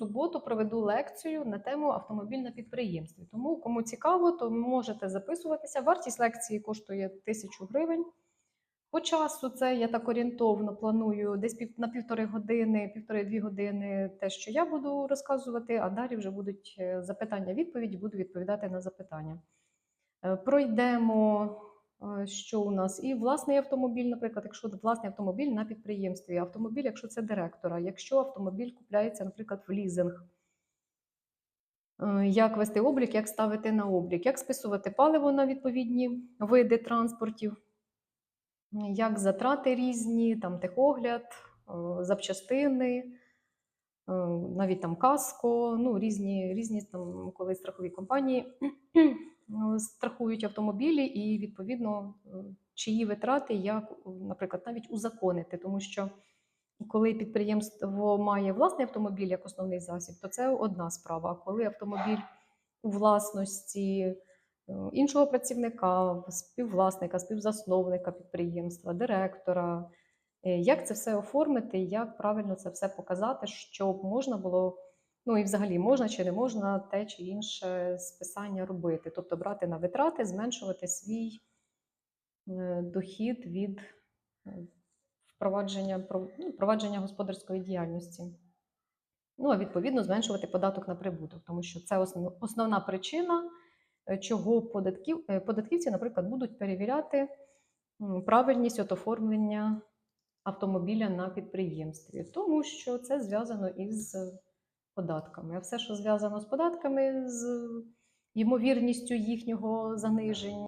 суботу проведу лекцію на тему автомобіль на підприємстві. Тому, кому цікаво, то можете записуватися. Вартість лекції коштує тисячу гривень. По часу це я так орієнтовно планую десь пів, на півтори години, півтори-дві години те, що я буду розказувати, а далі вже будуть е, запитання-відповіді, буду відповідати на запитання. Е, Пройдемо, що у нас, і власний автомобіль, наприклад, якщо власний автомобіль на підприємстві, автомобіль, якщо це директора, якщо автомобіль купляється, наприклад, в лізинг. Е, Як вести облік, як ставити на облік, як списувати паливо на відповідні види транспортів, як затрати різні, там техогляд, е, запчастини, е, навіть там каско, ну різні, різні там, коли страхові компанії страхують автомобілі, і відповідно е, чиї витрати, як, наприклад, навіть узаконити, тому що коли підприємство має власний автомобіль як основний засіб, то це одна справа. А коли автомобіль у власності е, іншого працівника, співвласника, співзасновника підприємства, директора, е, як це все оформити, як правильно це все показати, щоб можна було, ну і взагалі можна чи не можна те чи інше списання робити, тобто брати на витрати, зменшувати свій е, дохід від е, впровадження, ну, впровадження господарської діяльності. Ну, а відповідно зменшувати податок на прибуток, тому що це основна причина, е, чого податків, податківці, наприклад, будуть перевіряти правильність от оформлення автомобіля на підприємстві, тому що це зв'язано із податками. А все, що зв'язано з податками, з ймовірністю їхнього заниження.